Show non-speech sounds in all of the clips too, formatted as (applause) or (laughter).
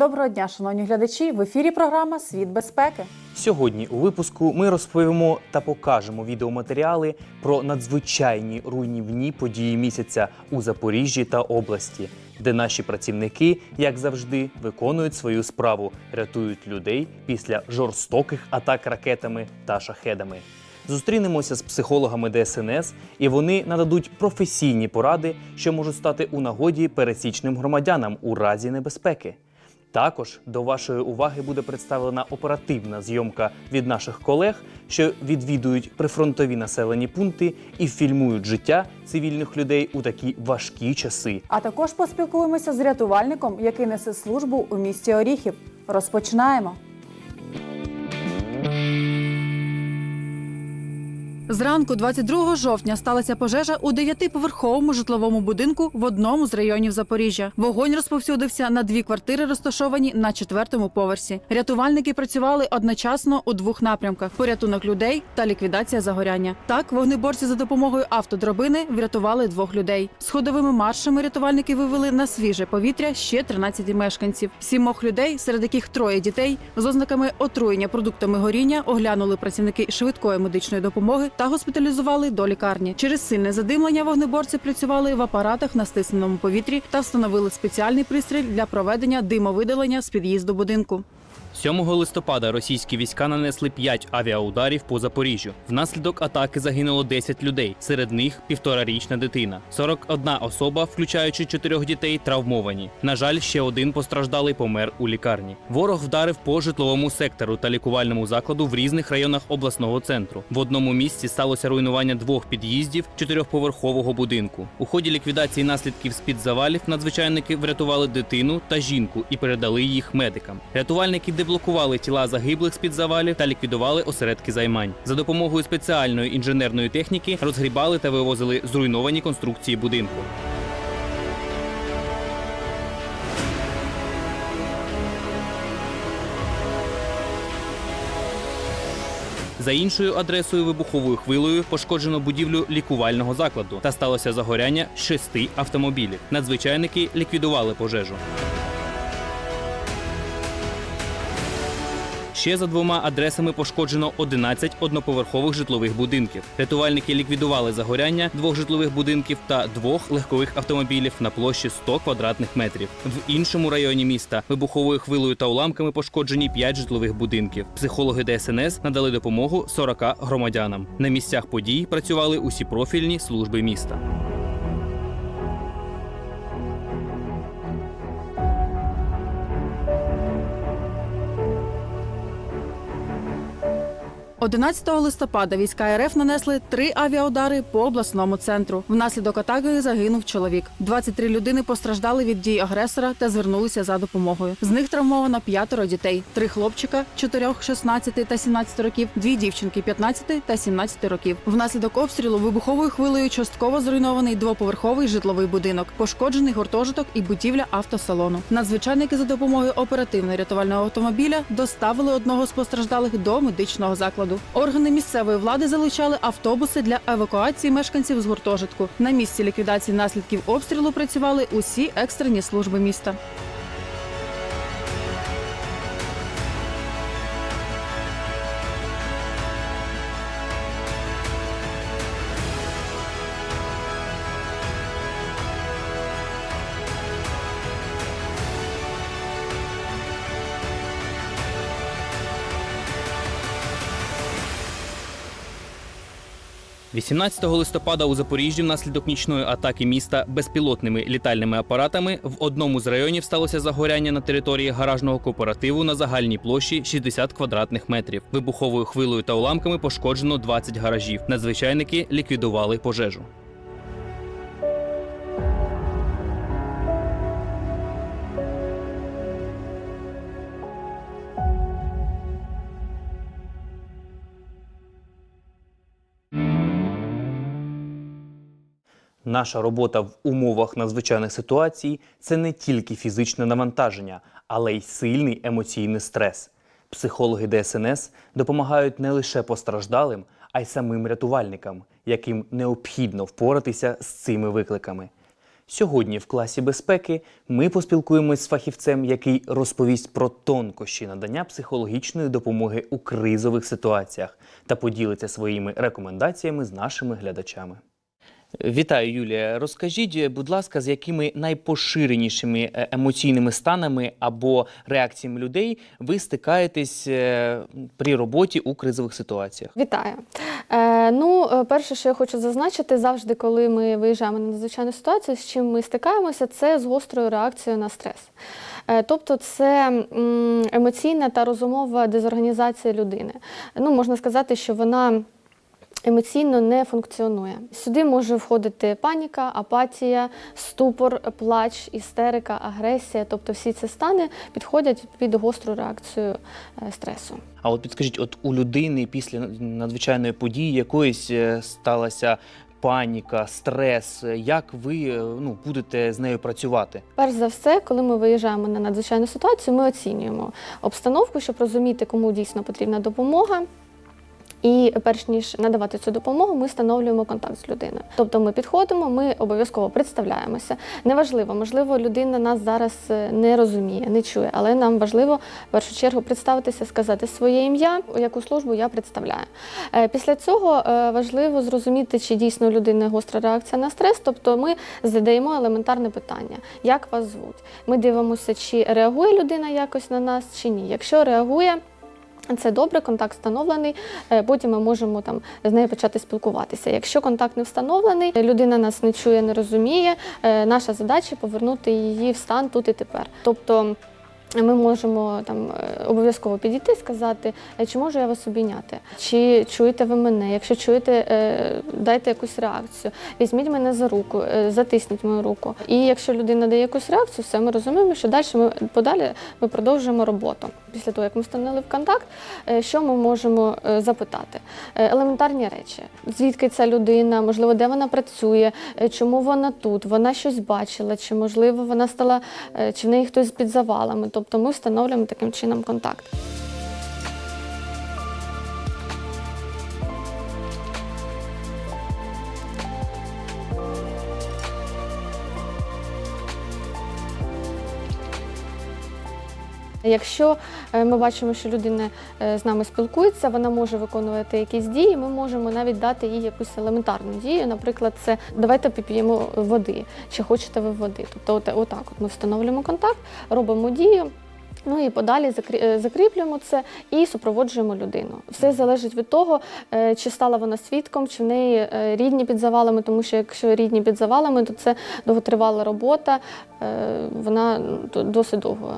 Доброго дня, шановні глядачі. В ефірі програма Світ безпеки. Сьогодні у випуску ми розповімо та покажемо відеоматеріали про надзвичайні руйнівні події місяця у Запоріжжі та області, де наші працівники, як завжди, виконують свою справу, рятують людей після жорстоких атак ракетами та шахедами. Зустрінемося з психологами ДСНС, і вони нададуть професійні поради, що можуть стати у нагоді пересічним громадянам у разі небезпеки. Також до вашої уваги буде представлена оперативна зйомка від наших колег, що відвідують прифронтові населені пункти і фільмують життя цивільних людей у такі важкі часи. А також поспілкуємося з рятувальником, який несе службу у місті Оріхів. Розпочинаємо. Зранку 22 жовтня сталася пожежа у дев'ятиповерховому житловому будинку в одному з районів Запоріжжя. Вогонь розповсюдився на дві квартири, розташовані на четвертому поверсі. Рятувальники працювали одночасно у двох напрямках: порятунок людей та ліквідація загоряння. Так, вогнеборці за допомогою автодробини врятували двох людей. Сходовими маршами рятувальники вивели на свіже повітря ще 13 мешканців. Сімох людей, серед яких троє дітей, з ознаками отруєння продуктами горіння оглянули працівники швидкої медичної допомоги та госпіталізували до лікарні. Через сильне задимлення вогнеборці працювали в апаратах на стисненому повітрі та встановили спеціальний пристрій для проведення димовидалення з під'їзду будинку. 7 листопада російські війська нанесли 5 авіаударів по Запоріжжю. Внаслідок атаки загинуло 10 людей, серед них півторарічна дитина. 41 особа, включаючи чотирьох дітей, травмовані. На жаль, ще один постраждалий помер у лікарні. Ворог вдарив по житловому сектору та лікувальному закладу в різних районах обласного центру. В одному місці сталося руйнування двох під'їздів чотирьохповерхового будинку. У ході ліквідації наслідків з-під завалів надзвичайники врятували дитину та жінку і передали їх медикам. Рятувальники деблокували тіла загиблих з-під завалів та ліквідували осередки займань. За допомогою спеціальної інженерної техніки розгрібали та вивозили зруйновані конструкції будинку. За іншою адресою вибуховою хвилею пошкоджено будівлю лікувального закладу та сталося загоряння шести автомобілів. Надзвичайники ліквідували пожежу. Ще за двома адресами пошкоджено 11 одноповерхових житлових будинків. Рятувальники ліквідували загоряння двох житлових будинків та двох легкових автомобілів на площі 100 квадратних метрів. В іншому районі міста вибуховою хвилею та уламками пошкоджені 5 житлових будинків. Психологи ДСНС надали допомогу 40 громадянам. На місцях подій працювали усі профільні служби міста. 11 листопада війська РФ нанесли три авіаудари по обласному центру. Внаслідок атаки загинув чоловік. 23 людини постраждали від дій агресора та звернулися за допомогою. З них травмовано п'ятеро дітей: три хлопчика 4, 16 та 17 років, дві дівчинки 15 та 17 років. Внаслідок обстрілу вибуховою хвилею частково зруйнований двоповерховий житловий будинок, пошкоджений гуртожиток і будівля автосалону. Надзвичайники за допомогою оперативно-рятувального автомобіля доставили одного з постраждалих до медичного закладу. Органи місцевої влади залучали автобуси для евакуації мешканців з гуртожитку. На місці ліквідації наслідків обстрілу працювали усі екстрені служби міста. – 18 листопада у Запоріжжі внаслідок нічної атаки міста безпілотними літальними апаратами в одному з районів сталося загоряння на території гаражного кооперативу на загальній площі 60 квадратних метрів. Вибуховою хвилою та уламками пошкоджено 20 гаражів. Надзвичайники ліквідували пожежу. Наша робота в умовах надзвичайних ситуацій це не тільки фізичне навантаження, але й сильний емоційний стрес. Психологи ДСНС допомагають не лише постраждалим, а й самим рятувальникам, яким необхідно впоратися з цими викликами. Сьогодні в класі безпеки ми поспілкуємось з фахівцем, який розповість про тонкощі надання психологічної допомоги у кризових ситуаціях та поділиться своїми рекомендаціями з нашими глядачами. Вітаю, Юлія. Розкажіть, будь ласка, з якими найпоширенішими е, емоційними станами або реакціями людей ви стикаєтесь е, при роботі у кризових ситуаціях? Вітаю. Е, ну, е, перше, що я хочу зазначити, завжди, коли ми виїжджаємо на надзвичайну ситуацію, з чим ми стикаємося, це з гострою реакцією на стрес. Тобто, це емоційна та розумова дезорганізація людини. Ну, можна сказати, що вона. Емоційно не функціонує. Сюди може входити паніка, апатія, ступор, плач, істерика, агресія. Тобто всі ці стани підходять під гостру реакцію е, стресу. А от підскажіть, от у людини після надзвичайної події якоїсь е, сталася паніка, стрес. Як ви е, ну, будете з нею працювати? Перш за все, коли ми виїжджаємо на надзвичайну ситуацію, ми оцінюємо обстановку, щоб розуміти, кому дійсно потрібна допомога. І перш ніж надавати цю допомогу, ми встановлюємо контакт з людиною. Тобто ми підходимо, ми обов'язково представляємося. Неважливо, можливо, людина нас зараз е, не розуміє, не чує, але нам важливо в першу чергу представитися, сказати своє ім'я, яку службу я представляю. Е, Після цього е, важливо зрозуміти, чи дійсно у людини гостра реакція на стрес. Тобто ми задаємо елементарне питання: як вас звуть? Ми дивимося, чи реагує людина якось на нас, чи ні. Якщо реагує. Це добре, контакт встановлений. е, Потім ми можемо там з нею почати спілкуватися. Якщо контакт не встановлений, людина нас не чує, не розуміє. е, Наша задача повернути її в стан тут і тепер. Тобто. Ми можемо там е, обов'язково підійти і сказати, «Е, чи можу я вас обійняти, чи чуєте ви мене. Якщо чуєте, дайте якусь реакцію. Візьміть мене за руку, затисніть мою руку. І якщо людина дає якусь реакцію, все ми розуміємо, що далі ми подалі ми продовжуємо роботу. Після того, як ми встановили в контакт, е, що ми можемо е, запитати? Е, Елементарні речі: звідки ця людина, можливо, де вона працює, чому вона тут, вона щось бачила, чи можливо вона стала, чи в неї хтось під завалами. Тобто ми встановлюємо таким чином контакт. Якщо е, ми бачимо, що людина е, з нами спілкується, вона може виконувати якісь дії, ми можемо навіть дати їй якусь елементарну дію. Наприклад, це давайте поп'ємо води, чи хочете ви води. Тобто, от, отак от ми встановлюємо контакт, робимо дію. Ну і подалі е, закріплюємо це і супроводжуємо людину. Все залежить від того, е, чи стала вона свідком, чи в неї е, рідні під завалами, тому що якщо рідні під завалами, то це довготривала робота, вона досить довго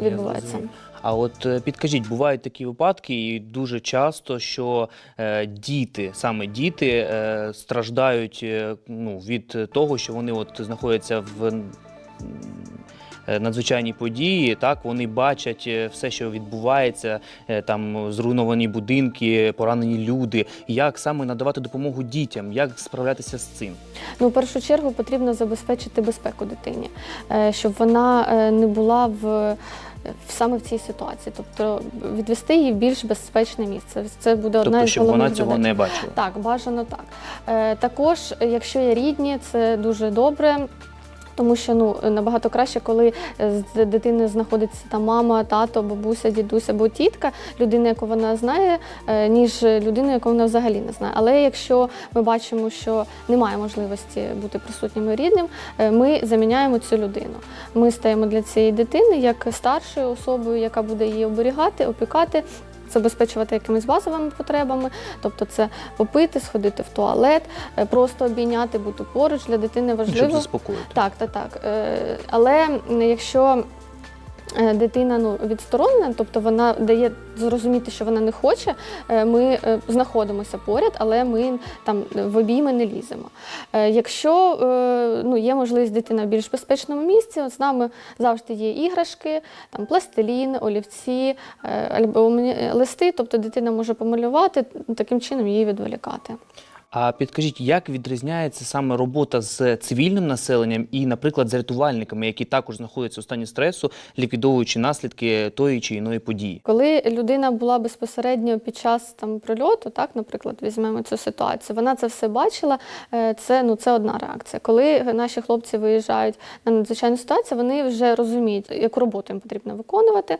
відбувається. А от підкажіть, бувають такі випадки, і дуже часто, що е, діти, саме діти, е, страждають е, ну, від того, що вони от знаходяться в е, події. Так, вони бачать е, все, що відбувається, е, там зруйновані будинки, поранені люди. Як саме надавати допомогу дітям, як справлятися з цим? Ну, в першу чергу потрібно забезпечити безпеку дитині, щоб вона не була в. Саме в цій ситуації, тобто відвести її в більш безпечне місце. Це буде одна Тобто, із щоб головних вона цього задач. не бачила. Так, бажано так. Е, також, якщо є рідні, це дуже добре. Тому що ну набагато краще, коли е, з дитиною знаходиться там мама, тато, бабуся, дідусь або тітка, людина, яку вона знає, е, ніж людина, яку вона взагалі не знає. Але якщо ми бачимо, що немає можливості бути присутніми рідним, е, ми заміняємо цю людину. Ми стаємо для цієї дитини як старшою особою, яка буде її оберігати, опікати. Забезпечувати якимись базовими потребами, тобто це попити, сходити в туалет, е, просто обійняти, бути поруч для дитини важливо. Щоб заспокоїти. Так, так, так. Е, Але якщо дитина ну, відсторонена, тобто вона дає зрозуміти, що вона не хоче, е, ми е, знаходимося поряд, але ми там в обійми не ліземо. Е, Якщо е, ну, є можливість дитина в більш безпечному місці, з нами завжди є іграшки, там пластилін, олівці, е, листи, тобто дитина може помалювати, таким чином її відволікати. А підкажіть, як відрізняється саме робота з цивільним населенням і, наприклад, з рятувальниками, які також знаходяться у стані стресу, ліквідовуючи наслідки тої чи іної події? Коли людина була безпосередньо під час там прильоту, так, наприклад, візьмемо цю ситуацію, вона це все бачила. е, Це ну це одна реакція. Коли наші хлопці виїжджають на надзвичайну ситуацію, вони вже розуміють, яку роботу їм потрібно виконувати.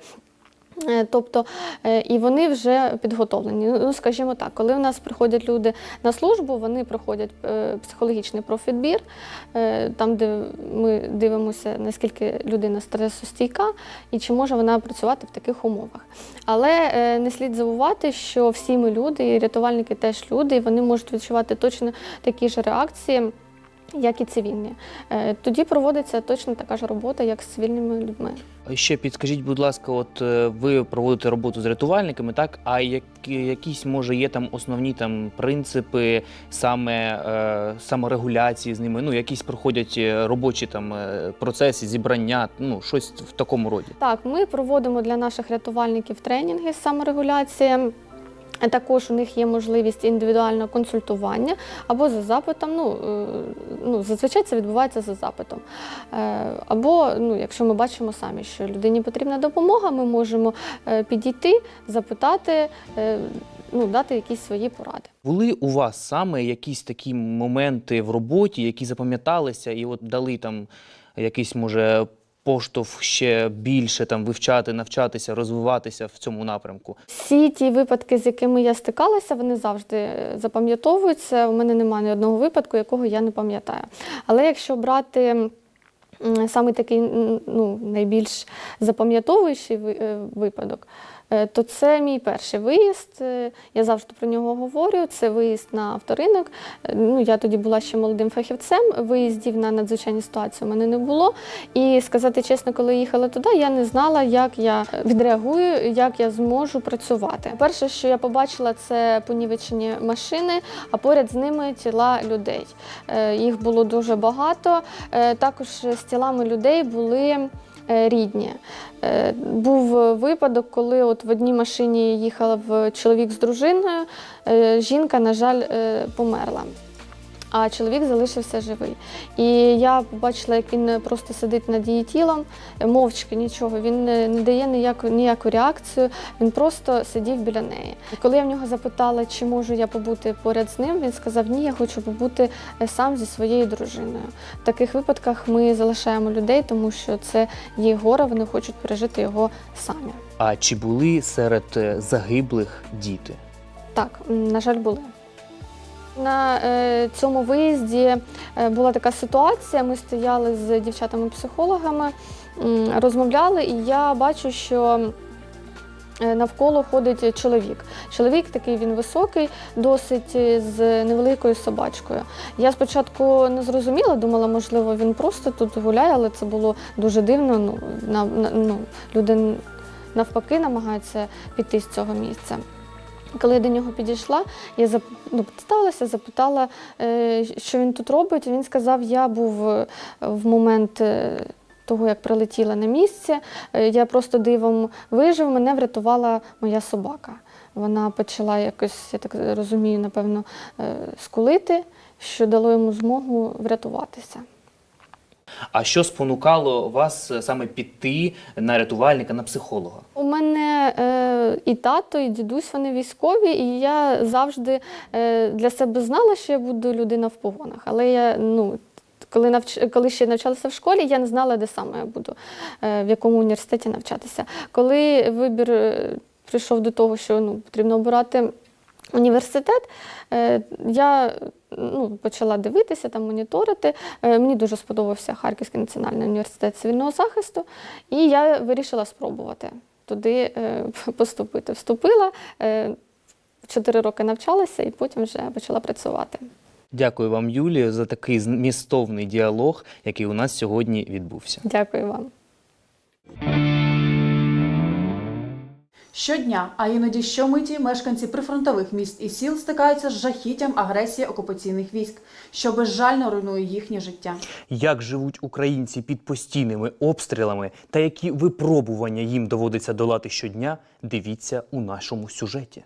Е, Тобто е, і вони вже підготовлені. Ну, скажімо так, коли в нас приходять люди на службу, вони проходять е, психологічний профідбір, там, де ми дивимося, наскільки людина стресостійка і чи може вона працювати в таких умовах. Але не слід забувати, що всі ми люди, і рятувальники теж люди, і вони можуть відчувати точно такі ж реакції. Як і цивільні, Е, тоді проводиться точно така ж робота, як з цивільними людьми. Ще підскажіть, будь ласка, от е, ви проводите роботу з рятувальниками, так? А які, якісь може є там основні там принципи саме е, саморегуляції з ними? Ну, якісь проходять робочі там процеси, зібрання, ну щось в такому роді. Так, ми проводимо для наших рятувальників тренінги з саморегуляції. Також у них є можливість індивідуального консультування або за запитом. Ну, е, ну зазвичай це відбувається за запитом. Е, Або, ну, якщо ми бачимо самі, що людині потрібна допомога, ми можемо е, підійти, запитати, ну, дати якісь свої поради. Були у вас саме якісь такі моменти в роботі, які запам'яталися, і от дали там якийсь може поштовх ще більше там вивчати, навчатися, розвиватися в цьому напрямку? Всі ті випадки, з якими я стикалася, вони завжди запам'ятовуються. У мене немає ні одного випадку, якого я не пам'ятаю. Але якщо брати саме такий ну, найбільш запам'ятовуючий е, випадок, то це мій перший виїзд. Е, Я завжди про нього говорю. Це виїзд на авторинок. Е, Ну, я тоді була ще молодим фахівцем. Виїздів на надзвичайні ситуації у мене не було. І сказати чесно, коли їхала туди, я не знала, як я відреагую, як я зможу працювати. Перше, що я побачила, це понівечені машини, а поряд з ними тіла людей. Е, Їх було дуже багато. Е, Також з тілами людей були. Е, Рідні. Е, Був випадок, коли от в одній машині їхав чоловік з дружиною. Е, Жінка, на жаль, померла а чоловік залишився живий. І я побачила, як він просто сидить над її тілом, мовчки нічого. Він не, не дає ніяку, ніяку реакцію, він просто сидів біля неї. І коли я в нього запитала, чи можу я побути поряд з ним, він сказав: Ні, я хочу побути е, сам зі своєю дружиною. В таких випадках ми залишаємо людей, тому що це їх горе, вони хочуть пережити його самі. А чи були серед е, загиблих діти? Так, на жаль, були. На е, цьому виїзді е, була така ситуація. Ми стояли з дівчатами-психологами, розмовляли, і я бачу, що е, навколо ходить чоловік. Чоловік такий він високий, досить з невеликою собачкою. Я спочатку не зрозуміла, думала, можливо, він просто тут гуляє, але це було дуже дивно. Ну, на, на, ну, люди навпаки намагаються піти з цього місця. Коли я до нього підійшла, я ну, представилася, запитала, е, що він тут робить. Він сказав, я був е, в момент е, того, як прилетіла на місце. Я просто дивом вижив, мене врятувала моя собака. Вона почала якось, я так розумію, напевно, скулити, що дало йому змогу врятуватися. А що спонукало вас е, саме піти на рятувальника, на психолога? У мене е, і тато, і дідусь вони військові, і я завжди е, для себе знала, що я буду людина в погонах. Але я ну. Коли навч... коли ще навчалася в школі, я не знала, де саме я буду, е, в якому університеті навчатися. Коли вибір е, прийшов до того, що ну, потрібно обирати університет, я ну, почала дивитися, там, моніторити. Е, Мені дуже сподобався Харківський національний університет цивільного захисту, і я вирішила спробувати туди е, (laughs) поступити. Вступила, е, чотири роки навчалася і потім вже почала працювати. Дякую вам, Юлію, за такий змістовний діалог, який у нас сьогодні відбувся. Дякую вам. Щодня, а іноді щомиті мешканці прифронтових міст і сіл стикаються з жахіттям агресії окупаційних військ, що безжально руйнує їхнє життя. Як живуть українці під постійними обстрілами та які випробування їм доводиться долати щодня, дивіться у нашому сюжеті.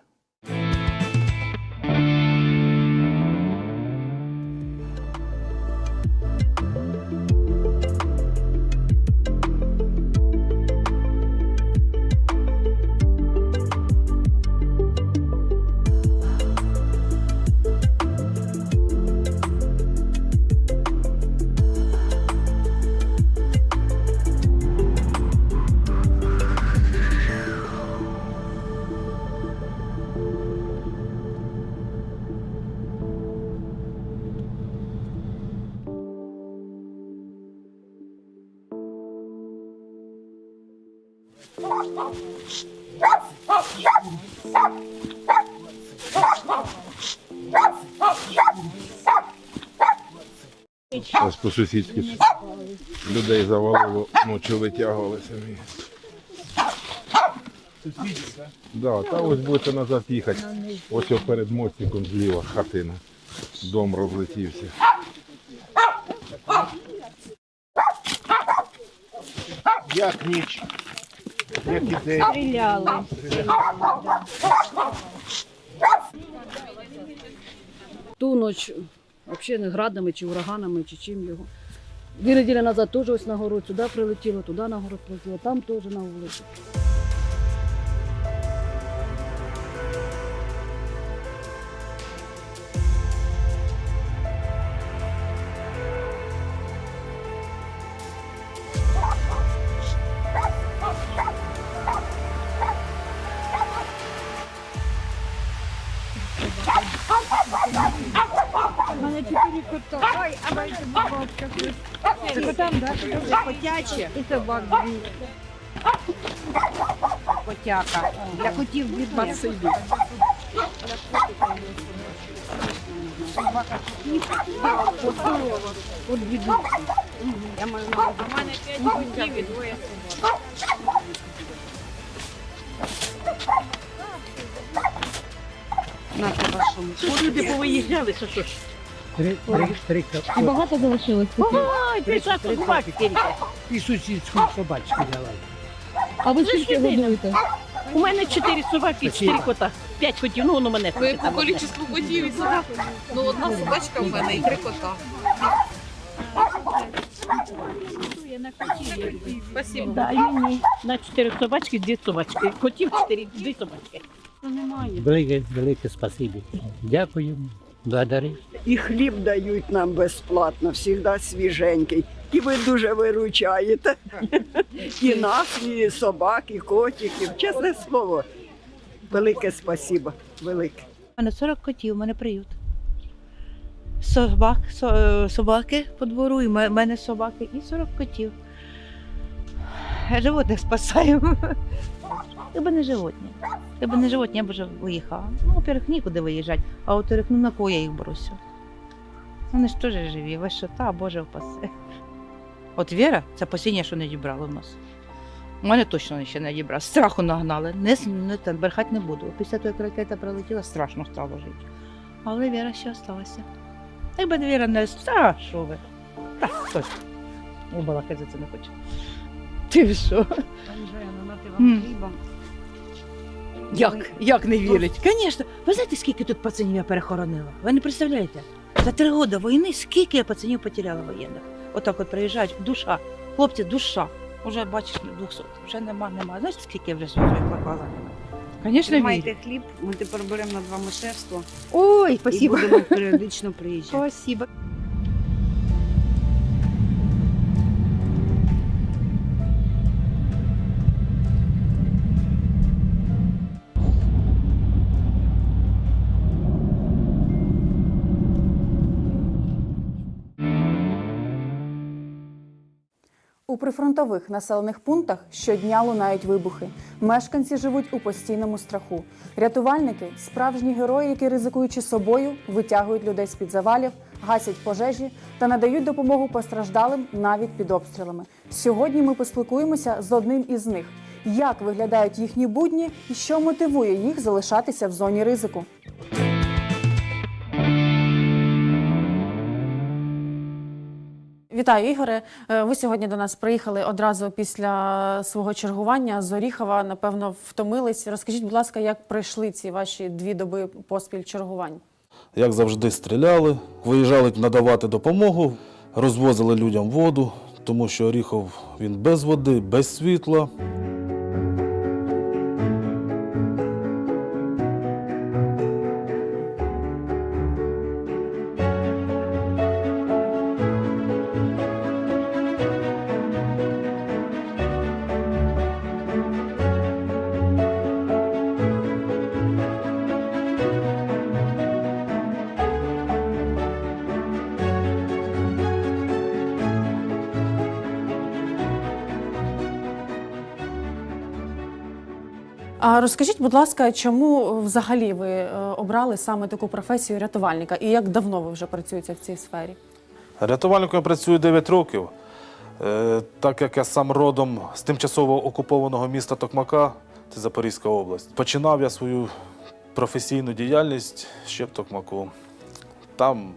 Ось по-сусідськи людей завалило, ночі витягували самі. Да, та ось будете назад їхати. Ось перед мостиком зліва хатина. Дом розлетівся. Як ніч? Стріляли. Ту ніч взагалі не градами чи ураганами, чи чим його. Дві неділі назад теж ось на город сюди прилетіло, туди на гору прилетіло, там теж на вулиці. Котяче і собак дві. Котяка. Для котів дві спасибі. От дві душі. Я маю на. У мене п'ять котів і двоє собак. Вашому. От люди повиїжджали, що ж. І багато залишилось. Ой, пішла собак тільки. І сусідську собачку дала. А ви скільки годуєте? У мене чотири собаки чотири кота. П'ять котів, ну воно мене. Ви по кількості котів і собак? Ну, одна собачка в мене і три кота. Спасибо. Да, і мені. На чотири собачки, дві собачки. Котів чотири, дві собачки. Немає. Велике, велике спасибі. Дякую, благодарю. І хліб дають нам безплатно, завжди свіженький. І ви дуже виручаєте. І нас, і собак, і котиків. Чесне слово. Велике спасибо. Велике. У мене 40 котів, у мене приют. Собак, со- собаки по двору, і в мене собаки, і 40 котів. Животних спасаємо. Якби не животні. Якби не животні, я б вже виїхала. Ну, во-первых, нікуди виїжджати, а во-вторых, ну на кого я їх брошу? Вони ж теж живі, ви що, та Боже впасе. От Віра, це посіння, що не дібрала в нас. У мене точно ще не дібрала. Страху нагнали. Не, не там, брехати не буду. Після того, як ракета прилетіла, страшно стало жити. Але Віра ще залишилася. Якби Віра не та що ви? Та, хтось. Я балакати за це не хочу. Ти що? М. Як? Як не вірить? Звісно. Ви знаєте, скільки тут пацанів я перехоронила? Ви не представляєте? За три роки війни скільки я пацанів потеряла воєнних. Отак от приїжджають, душа. Хлопці, душа. Уже бачиш, 200. Вже нема, нема. Знаєш, скільки я вже поклала? Звісно, вірю. Хліб, ми тепер беремо на два мишерства Ой, і спасибо. будемо періодично приїжджати. Спасибо. Прифронтових населених пунктах щодня лунають вибухи. Мешканці живуть у постійному страху. Рятувальники справжні герої, які ризикуючи собою, витягують людей з під завалів, гасять пожежі та надають допомогу постраждалим навіть під обстрілами. Сьогодні ми поспілкуємося з одним із них. Як виглядають їхні будні і що мотивує їх залишатися в зоні ризику? Вітаю, Ігоре. Е, Ви сьогодні до нас приїхали одразу після свого чергування з Оріхова. Напевно, втомились. Розкажіть, будь ласка, як пройшли ці ваші дві доби поспіль чергувань? як завжди, стріляли, виїжджали надавати допомогу, розвозили людям воду, тому що Оріхов він без води, без світла. Розкажіть, будь ласка, чому взагалі ви е, обрали саме таку професію рятувальника і як давно ви вже працюєте в цій сфері? Рятувальником я працюю 9 років. Е, Так як я сам родом з тимчасово окупованого міста Токмака, це Запорізька область. Починав я свою професійну діяльність ще в Токмаку. Там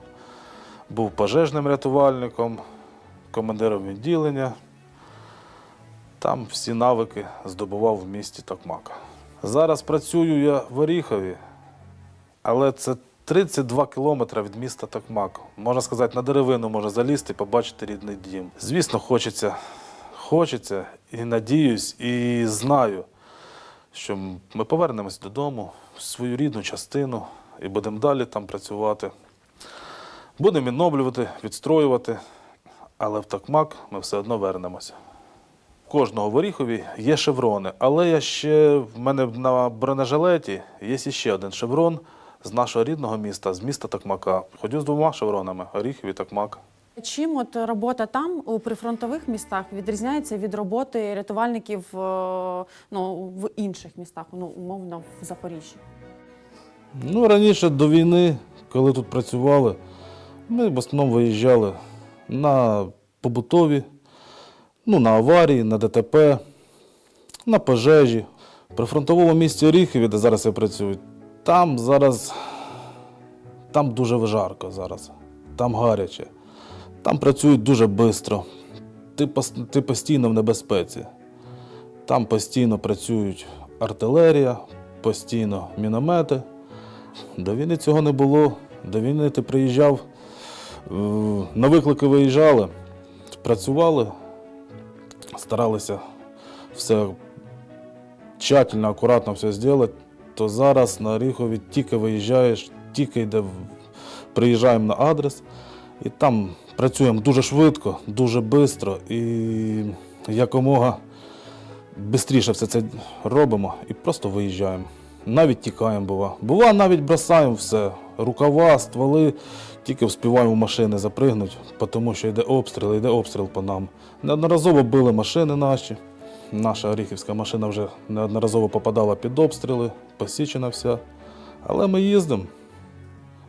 був пожежним рятувальником, командиром відділення. Там всі навики здобував в місті Токмак. Зараз працюю я в Оріхові, але це 32 кілометри від міста Токмак. Можна сказати, на деревину можна залізти і побачити рідний дім. Звісно, хочеться, хочеться і надіюсь, і знаю, що ми повернемось додому, в свою рідну частину, і будемо далі там працювати. Будемо відновлювати, відстроювати, але в Токмак ми все одно вернемося. У Кожного в Оріхові є шеврони, але я ще в мене на бронежилеті є ще один шеврон з нашого рідного міста, з міста Токмака. Ходю з двома шевронами Оріхів і Токмак. Чим от робота там у прифронтових містах відрізняється від роботи рятувальників е, ну, в інших містах, ну умовно в Запоріжжі? Ну, раніше до війни, коли тут працювали, ми в основному виїжджали на побутові, ну, на аварії, на ДТП, на пожежі. При фронтовому місті Оріхові, де зараз я працюю, там зараз там дуже жарко зараз, там гаряче, там працюють дуже швидко. Ти, ти постійно в небезпеці. Там постійно працюють артилерія, постійно міномети. До війни цього не було. До війни ти приїжджав, е, на виклики виїжджали, працювали, старалися все тщательно, акуратно все зробити. То зараз на Оріхові тільки виїжджаєш, тільки йде, приїжджаємо на адрес, і там працюємо дуже швидко, дуже швидко і якомога швидше все це робимо і просто виїжджаємо. Навіть тікаємо, бува. Бува, навіть бросаємо все. Рукава, стволи, тільки вспіваємо машини запригнути, тому що йде обстріл, йде обстріл по нам. Неодноразово били машини наші. Наша оріхівська машина вже неодноразово попадала під обстріли, посічена вся. Але ми їздимо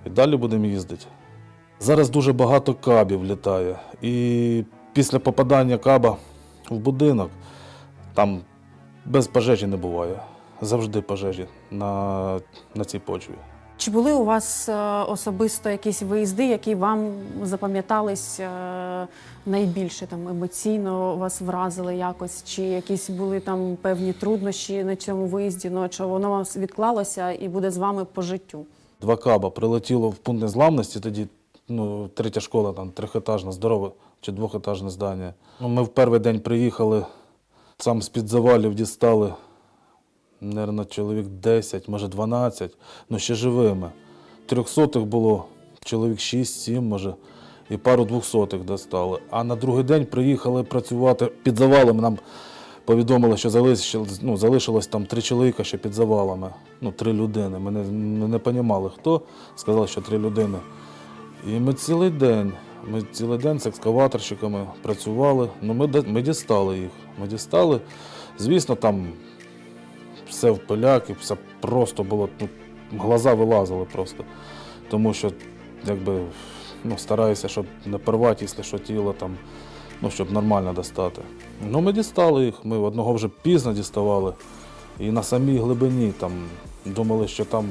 і далі будемо їздити. Зараз дуже багато кабів літає. І після попадання каба в будинок там без пожежі не буває. Завжди пожежі на, на цій почві. Чи були у вас е, особисто якісь виїзди, які вам запам'ятались е, найбільше там емоційно вас вразили якось? Чи якісь були там певні труднощі на цьому виїзді? Ну чи воно вам відклалося і буде з вами по життю? Два каба прилетіло в пункт незламності, тоді ну, третя школа, там трьохетажна, здорове чи двохетажне здання. Ну, ми в перший день приїхали, сам з-під завалів дістали, мабуть, чоловік 10, може 12, ну ще живими. Трьохсотих було чоловік 6-7, може, і пару двохсотих достали. А на другий день приїхали працювати під завалами. Нам повідомили, що залишилось, ну, залишилось там три чоловіка ще під завалами. Ну, три людини. Ми не, ми не розуміли, хто. Сказали, що три людини. І ми цілий день, ми цілий день з екскаваторщиками працювали. Ну, ми, ми дістали їх. Ми дістали. Звісно, там все в пиляк, і все просто було. Ну, глаза вилазили просто. Тому що, якби, ну, стараюся, щоб не порвати, якщо що тіло там, ну, щоб нормально достати. Ну, ми дістали їх. Ми одного вже пізно діставали. І на самій глибині там думали, що там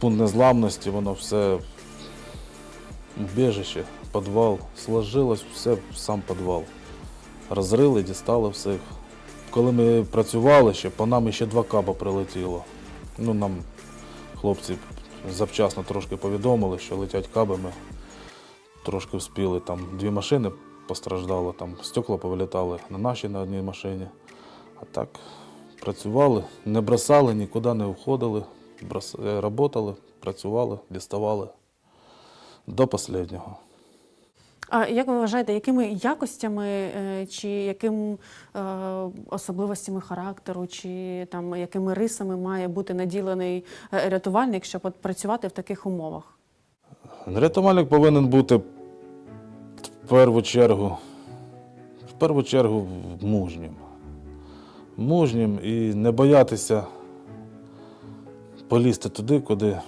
пункт незламності, воно все убіжище, підвал. Сложилось все в сам підвал. Розрили, дістали всіх. Коли ми працювали ще, по нам ще два каба прилетіло. Ну, нам хлопці завчасно трошки повідомили, що летять каби. Ми трошки вспіли. Там дві машини постраждали, там стекла повилітали на нашій на одній машині. А так працювали, не бросали, нікуди не уходили, брос... е, работали, працювали, діставали до останнього. А як ви вважаєте, якими якостями е, чи яким е, особливостями характеру, чи там якими рисами має бути наділений е, рятувальник, щоб працювати в таких умовах? Рятувальник повинен бути в першу чергу, в першу чергу мужнім. Мужнім і не боятися полізти туди, куди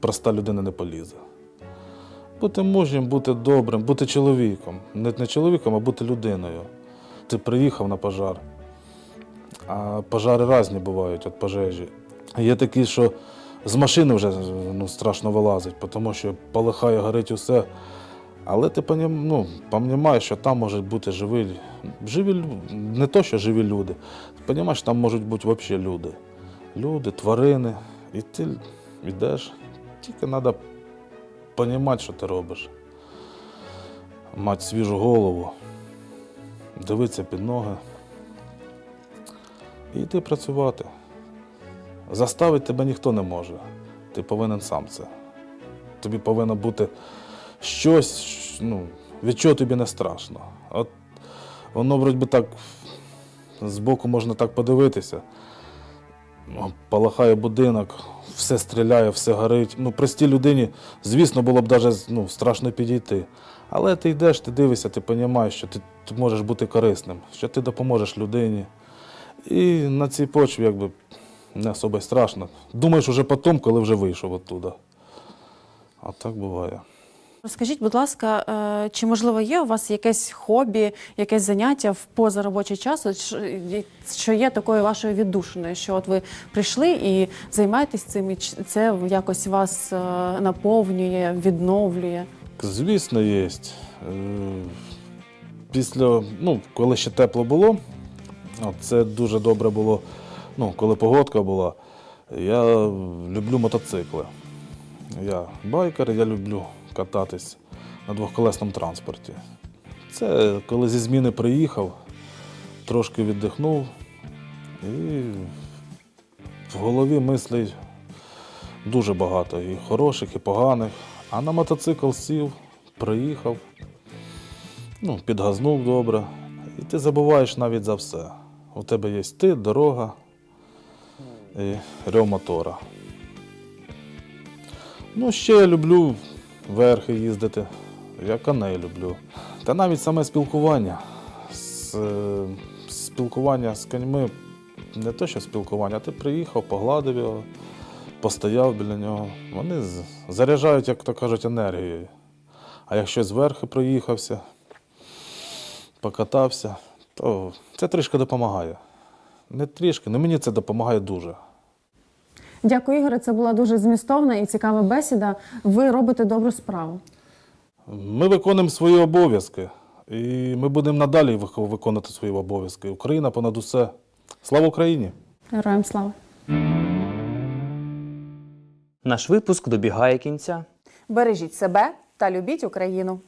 проста людина не полізе. Бути мужнім, бути добрим, бути чоловіком. Не, чоловіком, а бути людиною. Ти приїхав на пожар. А пожари різні бувають від пожежі. Є такі, що з машини вже ну, страшно вилазить, тому що полихає, горить усе. Але ти ну, розумієш, що там можуть бути живі, живі не то, що живі люди. Ти розумієш, там можуть бути взагалі люди. Люди, тварини. І ти йдеш. Тільки треба розуміти, що ти робиш. Мати свіжу голову, дивитися під ноги і йти працювати. Заставити тебе ніхто не може. Ти повинен сам це. Тобі повинно бути щось, ну, від чого тобі не страшно. От воно вроді так збоку можна так подивитися. Палахає будинок, все стріляє, все горить. Ну, простій людині, звісно, було б навіть ну, страшно підійти. Але ти йдеш, ти дивишся, ти розумієш, що ти, можеш бути корисним, що ти допоможеш людині. І на цій почві якби не особо страшно. Думаєш уже потім, коли вже вийшов оттуда. А так буває. Розкажіть, будь ласка, е, чи можливо є у вас якесь хобі, якесь заняття в позаробочий час, що- є такою вашою віддушиною, що от ви прийшли і займаєтесь цим, і це якось вас е, наповнює, відновлює? Звісно, є. Після, ну, коли ще тепло було, це дуже добре було, ну, коли погодка була. Я люблю мотоцикли. Я байкер, я люблю кататись на двохколесному транспорті. Це коли зі зміни приїхав, трошки віддихнув і в голові мислей дуже багато, і хороших, і поганих. А на мотоцикл сів, приїхав, ну, підгазнув добре. І ти забуваєш навіть за все. У тебе є ти, дорога і рев мотора. Ну, ще я люблю верхи їздити. Я коней люблю. Та навіть саме спілкування. З, е, спілкування з коньми не то, що спілкування, а ти приїхав, погладив його, постояв біля нього. Вони заряджають, як то кажуть, енергією. А якщо зверху проїхався, покатався, то це трішки допомагає. Не трішки, але мені це допомагає дуже. Дякую, Ігоре. Це була дуже змістовна і цікава бесіда. Ви робите добру справу. Ми виконуємо свої обов'язки, і ми будемо надалі вик- виконувати свої обов'язки. Україна понад усе. Слава Україні! Героям слава! Наш випуск добігає кінця. Бережіть себе та любіть Україну.